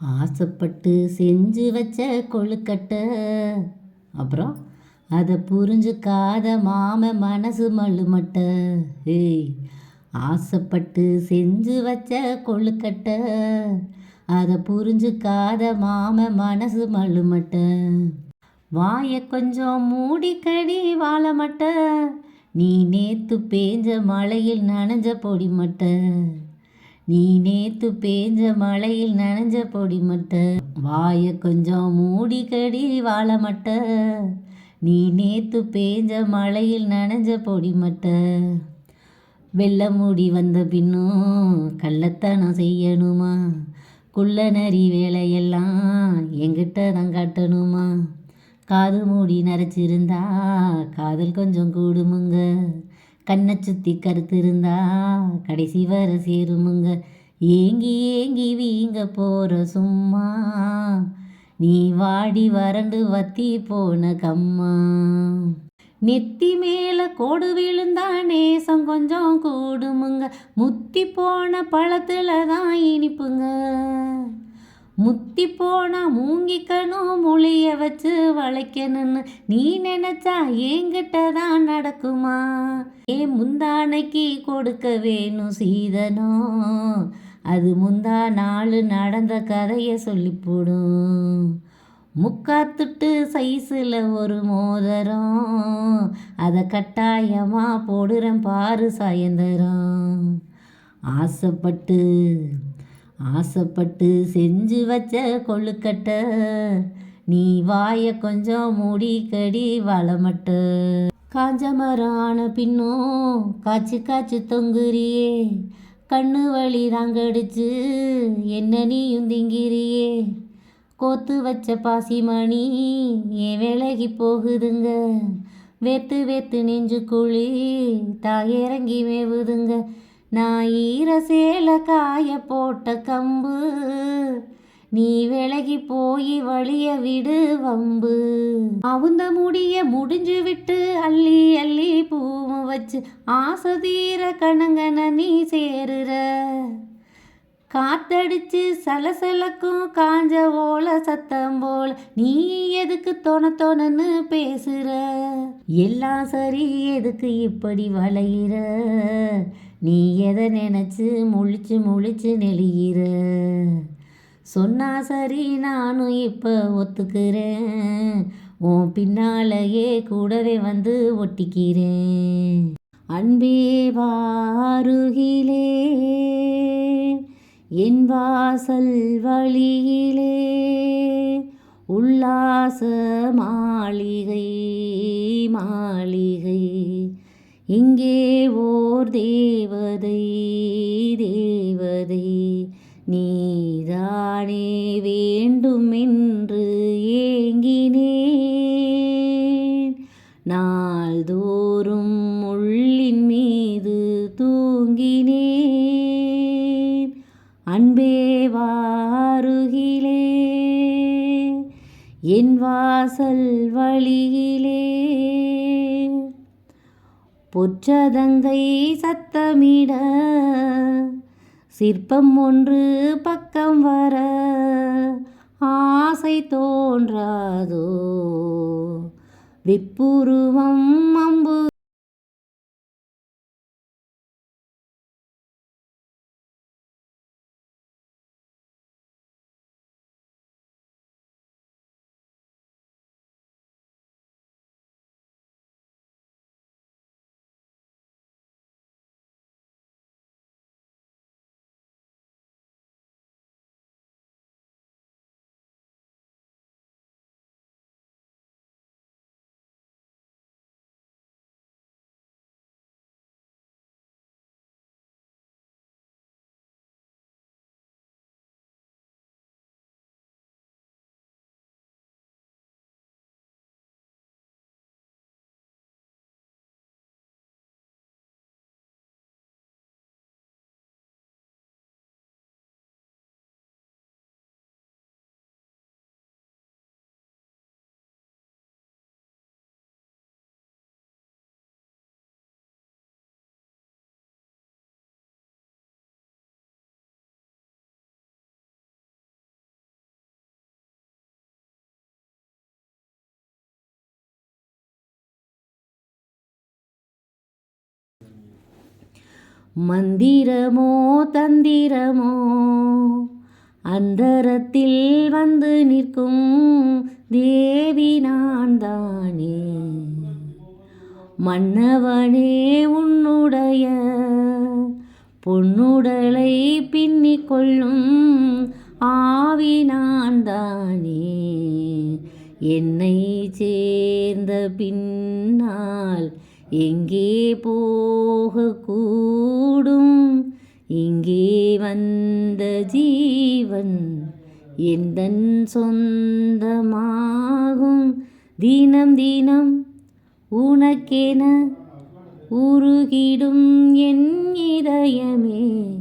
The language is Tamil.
ஆசைப்பட்டு செஞ்சு வச்ச கொழுக்கட்டை. அப்புறம் அதை புரிஞ்சுக்காத மாம மனசு மழுமட்டை. ஏய் ஆசைப்பட்டு செஞ்சு வச்ச கொழுக்கட்டை. அதை புரிஞ்சுக்காத மாம மனசு மழுமட்டை. வாயை கொஞ்சம் மூடிக்கடி வாழமட்டை நீ நேத்து பேஞ்ச மழையில் நனைஞ்ச பொடிமட்டை நீ நேத்து பேஞ்ச மழையில் நனைஞ்ச பொடி மட்டை வாயை கொஞ்சம் மூடிக்கடி வாழமட்டை நீ நேத்து பேஞ்ச மழையில் நனைஞ்ச பொடி மட்டை. வெள்ளை மூடி வந்த பின்னும் கள்ளத்தனம் செய்யணுமா? குள்ள நரி வேலையெல்லாம் எங்கிட்ட தான் காட்டணுமா? காது மூடி நரைச்சிருந்தா காதல் கொஞ்சம் கூடுமுங்க. கண்ணை சுற்றி கருத்து இருந்தா கடைசி வர சேருமுங்க. ஏங்கி ஏங்கி வீங்க போகிற சும்மா. நீ வாடி வறண்டு வத்தி போன கம்மா. நெத்தி மேலே கோடு விழுந்தா நேசம் கொஞ்சம் கூடுமுங்க. முத்தி போன பழத்தில் தான் இனிப்புங்க. முத்தி போனா மூங்கிக்கணும் மொழிய வச்சு வளைக்கணும்னு நீ நினைச்சா என்கிட்ட தான் நடக்குமா? ஏன் முந்தானைக்கு கொடுக்க வேணும் சீதனோ? அது முந்தா நாள் நடந்த கதையை சொல்லி போடும் முக்காத்துட்டு சைஸில் ஒரு மோதிரம். அதை கட்டாயமாக போடுறேன் பாரு சாயந்தரம். ஆசைப்பட்டு ஆசைப்பட்டு செஞ்சு வச்ச கொழுக்கட்டை நீ வாயை கொஞ்சம் மூடிக்கடி வளமட்ட. காஞ்ச மரம் ஆன பின்னும் காய்ச்சி காய்ச்சி தொங்குறியே கண்ணு வழி தாங்கடிச்சு என்ன நீயும் திங்கிறியே. கோத்து வச்ச பாசிமணி ஏன் விலகி போகுதுங்க வேத்து வேத்து நெஞ்சு குழி தாயிறங்கி மேவுதுங்க. நான் ஈர சேல காய போட்ட கம்பு நீ விலகி போய் வழிய விடு வம்பு. அவுந்த முடிய முடிஞ்சு விட்டு அள்ளி அள்ளி பூவும் வச்சு ஆசை தீர கணங்கன நீ சேருற. காத்தடிச்சு சலசலக்கும் காஞ்ச ஓல சத்தம் போல நீ எதுக்கு தோண தோணன்னு பேசுற? எல்லாம் சரி எதுக்கு இப்படி வளையிற? நீ எதை நினச்சி முழிச்சு முழிச்சு நெளிகிற சொன்னா சரி நானும் இப்போ ஒத்துக்கிறேன். உன் பின்னாலேயே கூடவே வந்து ஒட்டிக்கிறேன். அன்பே வாருகிலே என் வாசல் வழியிலே உல்லாச மாளிகை மாளிகை. இங்கே ஓர் தே நாள்தோறும் முள்ளின் மீது தூங்கினேன். அன்பே வாருகிலே என் வாசல் வழியிலே. பொற்றதங்கை சத்தமிட சிற்பம் ஒன்று பக்கம் வர ஆசை தோன்றாதோ விப்புருவம் அம்பு மந்திரமோ தந்திரமோ அந்தரத்தில் வந்து நிற்கும் தேவி நான் தானே மன்னவனே உன்னுடைய பொன்னுடலை பின்னிக் கொள்ளும் ஆவி நான் தானே என்னை சேர்ந்த பின்னால் எங்கே போகக்கூடும்? இங்கே வந்த ஜீவன் எந்தன் சொந்தமாகும்? தினம் தினம் உனக்கென உருகிடும் என் இதயமே.